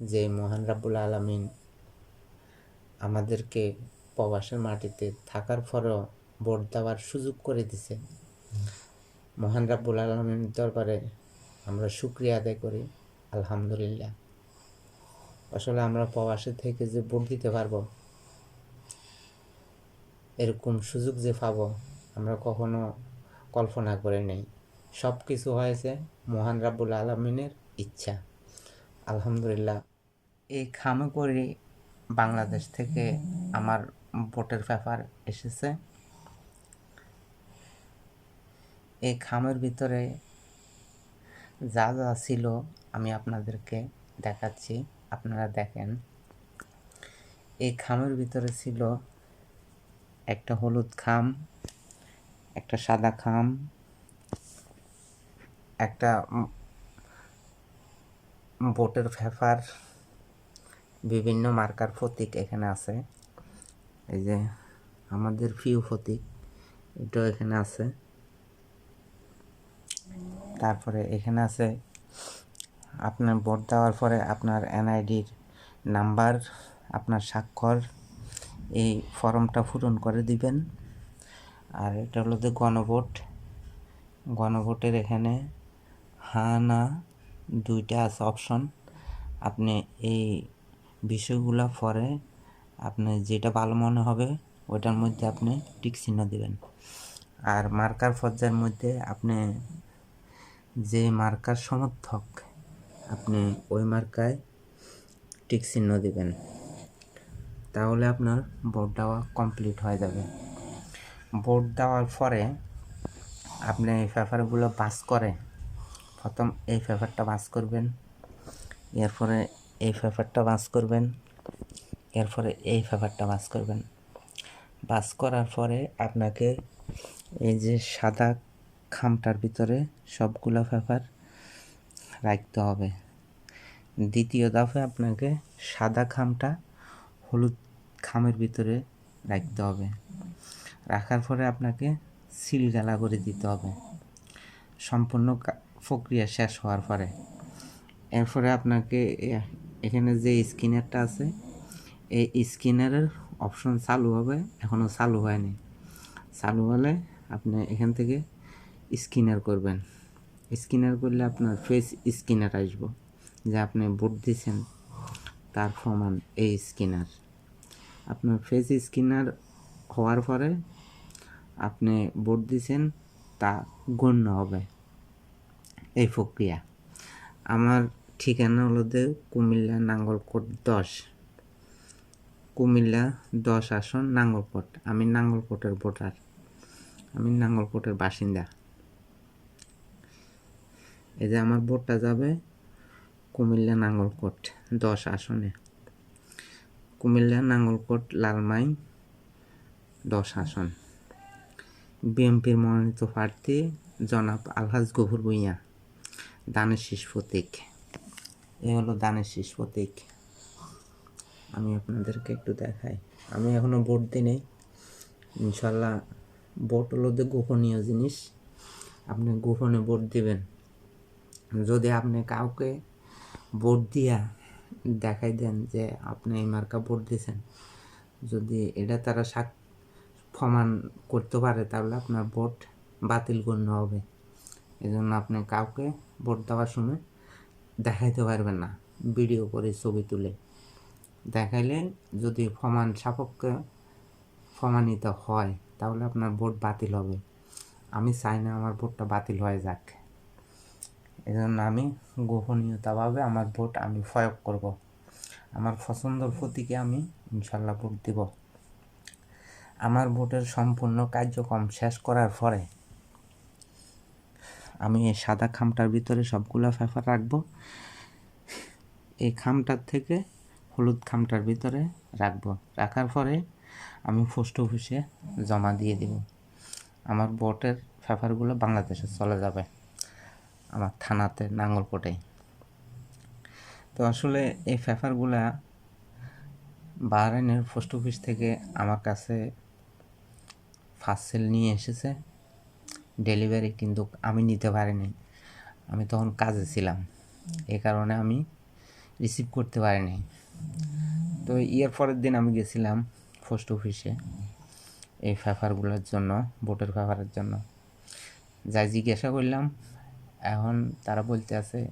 যে মহান রাব্বুল আলামিন আমাদেরকে প্রবাসের মাটিতে থাকার পরেও ভোট দেওয়ার সুযোগ করে দিছে। মহান রাব্বুল আলমীর দরবারে আমরা শুক্রিয়া আদায় করি, আলহামদুলিল্লাহ। আসলে আমরা প্রবাসে থেকে যে ভোট দিতে পারব, এরকম সুযোগ যে পাবো, আমরা কখনো কল্পনা করে নেই। সব কিছু হয়েছে মহান রাব্বুল আলমিনের ইচ্ছা। আলহামদুলিল্লাহ। এই খামে করে বাংলাদেশ থেকে আমার ভোটের পেপার এসেছে। এই খামের ভিতরে যা যা ছিল আমি আপনাদেরকে দেখাচ্ছি, আপনারা দেখেন। এই খামের ভিতরে ছিল একটা হলুদ খাম, একটা সাদা খাম, একটা ভোটের পেপার বিভিন্ন মার্কার প্রতীক এখানে আছে। এই যে আমাদের প্রিয় প্রতীক এটাও এখানে আছে। তারপরে এখানে আছে, আপনার ভোট দেওয়ার পরে আপনার এনআইডির নাম্বার, আপনার স্বাক্ষর, এই ফর্মটা পূরণ করে দিবেন। আর এটা হলো যে গণভোট। গণভোটের এখানে হা, না দুইটা আছে অপশন। আপনি এই বিষয়গুলো পরে আপনি যেটা ভালো মনে হবে, ওইটার মধ্যে আপনি টিক চিহ্ন দেবেন। আর মার্কার পর্যায়ের মধ্যে আপনি যে মার্কার সমর্থক, আপনি ওই মার্কায় টিক চিহ্ন দিবেন। তাহলে আপনার ভোট দেওয়া কমপ্লিট হয়ে যাবে। ভোট দেওয়ার পরে আপনি এই পেপারগুলো পাস করে, প্রথম এই পেপারটা পাস করবেন। এরপরে এই পেপারটা বাস করবেন, এরপরে এই পেপারটা বাস করবেন। বাস করার পরে আপনাকে এই যে সাদা খামটার ভিতরে সবগুলো পেপার রাখতে হবে। দ্বিতীয় দফে আপনাকে সাদা খামটা হলুদ খামের ভিতরে রাখতে হবে। রাখার পরে আপনাকে সিল গালা করে দিতে হবে। সম্পূর্ণ প্রক্রিয়া শেষ হওয়ার পরে। এরপরে আপনাকে এখানে যে স্ক্যানারটা আছে, এই স্ক্যানারের অপশন চালু হবে এখনও চালু হয়নি। চালু হলে আপনি এখান থেকে স্ক্যানার করবেন। স্ক্যানার করলে আপনার ফেস স্ক্যানার আসব। যে আপনি ভোট দিয়েছেন তার প্রমাণ এই স্ক্যানার আপনার ফেস স্ক্যানার হওয়ার পরে আপনি ভোট দিয়েছেন তা গণ্য হবে। এই প্রক্রিয়া। আমার ঠিকানা হলো যে কুমিল্লা নাঙ্গলকোট দশ। কুমিল্লা দশ আসন নাঙ্গলকোট। আমি নাঙ্গলকোটের ভোটার। আমি নাঙ্গলকোটের বাসিন্দা। এই যে আমার ভোটটা যাবে কুমিল্লা নাঙ্গলকোট দশ আসনে। কুমিল্লা নাঙ্গলকোট লালমাই দশ আসন। বিএনপির মনোনীত প্রার্থী জনাব আলহাজ গফুর ভুইয়া। দানের শীষ প্রতীক। এ হলো দানের শীষ প্রতীক। আমি আপনাদেরকে একটু দেখাই। আমি এখনও ভোট দিই ইনশাল্লাহ ভোট হলো যে গোপনীয় জিনিস। আপনি গোপনে ভোট দিবেন। যদি আপনি কাউকে ভোট দিয়া দেখাই দেন যে আপনি এই মার্কা ভোট দিয়েছেন, যদি এটা তারা সাক প্রমাণ করতে পারে, তাহলে আপনার ভোট বাতিল গণ্য হবে। এজন্য আপনি কাউকে ভোট দেওয়ার সময় দেখাইতে পারবেন না, ভিডিও করে ছবি তুলে। দেখাইলে যদি প্রমাণ সাপেক্ষে প্রমাণিত হয়, তাহলে আপনার ভোট বাতিল হবে। আমি চাই না আমার ভোটটা বাতিল হয়ে যাক। এজন্য আমি গোপনীয়তাভাবে আমার ভোট আমি প্রয়োগ করব। আমার পছন্দর প্রতীকে আমি ইনশাল্লাহ ভোট দিব। আমার ভোটের সম্পূর্ণ কার্যক্রম শেষ করার পরে আমি এই সাদা খামটার ভিতরে সবগুলো পেপার রাখব। এই খামটার থেকে হলুদ খামটার ভিতরে রাখব। রাখার পরে আমি পোস্ট অফিসে জমা দিয়ে দিব। আমার ভোটের পেপারগুলো বাংলাদেশে চলে যাবে। আমার থানাতে নাঙ্গলকোটে তো আসলে এই পেপারগুলা বাহরাইনের পোস্ট অফিস থেকে আমার কাছে ফার্স্ট সেল নিয়ে এসেছে। ডেলিভারি কিন্তু আমি নিতে পারিনি। আমি তখন কাজে ছিলাম। এ কারণে আমি রিসিভ করতে পারিনি। তো এর পরের দিন আমি গেছিলাম পোস্ট অফিসে এই পেপারগুলোর জন্য, ভোটের পেপারের জন্য। যাই জিজ্ঞাসা করলাম, এখন তারা বলতে আছে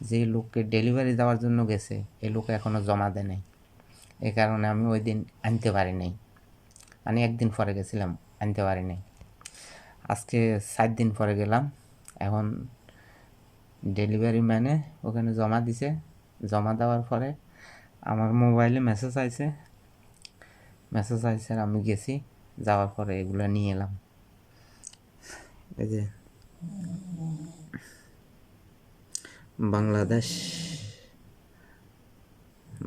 যে লোককে ডেলিভারি দেওয়ার জন্য গেছে, এই লোক এখনও জমা দেয় নাই। এই কারণে আমি ওই দিন আনতে পারি নাই মানে একদিন পরে গেছিলাম, আনতে পারি নাই আজকে সাত দিন পরে গেলাম। এখন ডেলিভারি ম্যানে ওখানে জমা দিছে। জমা দেওয়ার পরে আমার মোবাইলে মেসেজ আইছে। মেসেজ আইছে আর আমি গেছি। যাওয়ার পরে এগুলো নিয়ে এলাম। এই যে বাংলাদেশ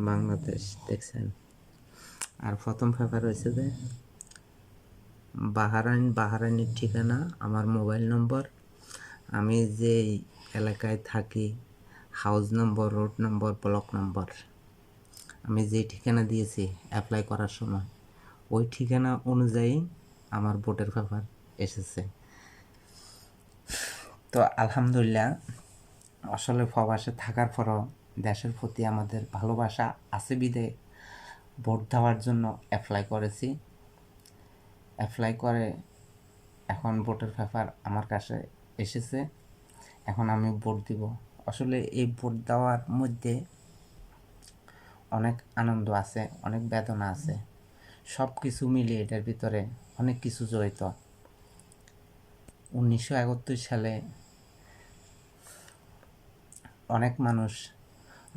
বাংলাদেশ দেখছেন। আর প্রথম পেপার হয়েছে যে বাহারাইন, বাহারাইনের ঠিকানা, আমার মোবাইল নম্বর। আমি যে এলাকায় থাকি house number road number block number আমি যে ঠিকানা দিয়েছি অ্যাপ্লাই করার সময়, ওই ঠিকানা অনুযায়ী আমার ভোটের পেপার এসেছে। তো আলহামদুলিল্লাহ, আসলে প্রবাসে থাকার পরও দেশের প্রতি আমাদের ভালোবাসা আছে বিদে ভোট দেওয়ার জন্য অ্যাপ্লাই করেছি। অ্যাপ্লাই করে, এখন ভোটের পেপার আমার কাছে এসেছে, এখন আমি ভোট দিব। আসলে এই ভোট দেওয়ার মধ্যে অনেক আনন্দ আছে, অনেক বেদনা আছে। সব কিছু মিলিয়ে এটার ভিতরে অনেক কিছু জড়িত। উনিশশো একাত্তর সালে অনেক মানুষ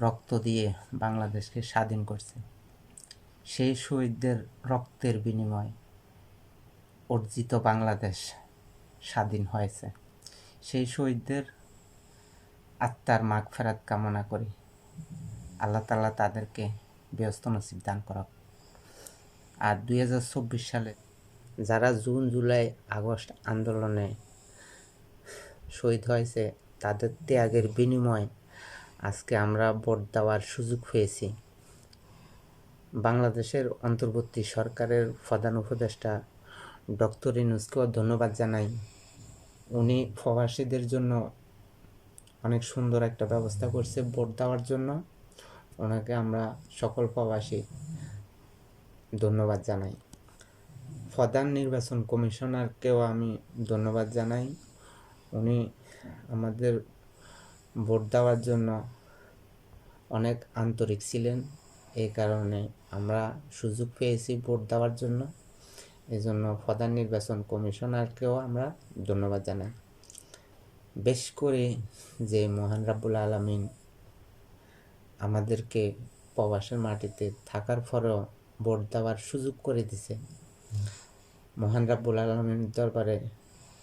রক্ত দিয়ে বাংলাদেশকে স্বাধীন করছে। সেই শহীদদের রক্তের বিনিময় অর্জিত বাংলাদেশ স্বাধীন হয়েছে। সেই শহীদদের আত্মার মাগ ফেরাত কামনা করি। আল্লাহ তালা তাদেরকে ব্যস্ত নসিব দান করক। আর দুই হাজার চব্বিশ সালে যারা জুন, জুলাই, আগস্ট আন্দোলনে শহীদ হয়েছে, তাদের ত্যাগের বিনিময়ে আজকে আমরা ভোট দেওয়ার সুযোগ পেয়েছি। বাংলাদেশের অন্তর্বর্তী সরকারের প্রধান উপদেষ্টা ডক্টর ইনুসকেও ধন্যবাদ জানাই। উনি প্রবাসীদের জন্য অনেক সুন্দর একটা ব্যবস্থা করছে ভোট দেওয়ার জন্য। ওনাকে আমরা সকল প্রবাসী ধন্যবাদ জানাই। প্রধান নির্বাচন কমিশনারকেও আমি ধন্যবাদ জানাই। উনি আমাদের ভোট দেওয়ার জন্য অনেক আন্তরিক ছিলেন। এই কারণে আমরা সুযোগ পেয়েছি ভোট দেওয়ার জন্য। এই জন্য প্রধান নির্বাচন কমিশনারকেও আমরা ধন্যবাদ জানাই। বেশ করে যে মহান রাব্বুল আলমিন আমাদেরকে প্রবাসের মাটিতে থাকার পরেও ভোট দেওয়ার সুযোগ করে দিছে মহান রাব্বুল আলমিন দরবারে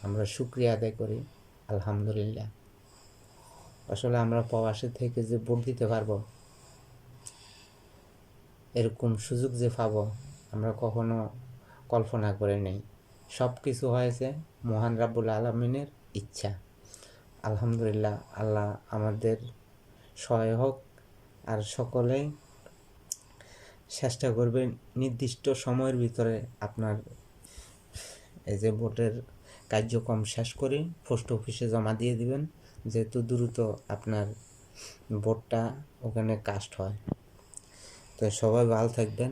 আমরা শুক্রিয়া আদায় করি, আলহামদুলিল্লাহ। আসলে আমরা প্রবাসে থেকে যে ভোট দিতে পারব, এরকম সুযোগ যে পাবো, আমরা কখনো কল্পনা করে নেই। সব কিছু হয়েছে মহান রাব্বুল আলমিনের ইচ্ছা। আলহামদুলিল্লাহ, আল্লাহ আমাদের সহায় হোক আর সকলেই চেষ্টা করবে নির্দিষ্ট সময়ের ভিতরে আপনার এই যে ভোটের কার্যক্রম শেষ করে পোস্ট অফিসে জমা দিয়ে দিবেন, যেহেতু দ্রুত আপনার ভোটটা ওখানে কাস্ট হয়। তো সবাই ভালো থাকবেন।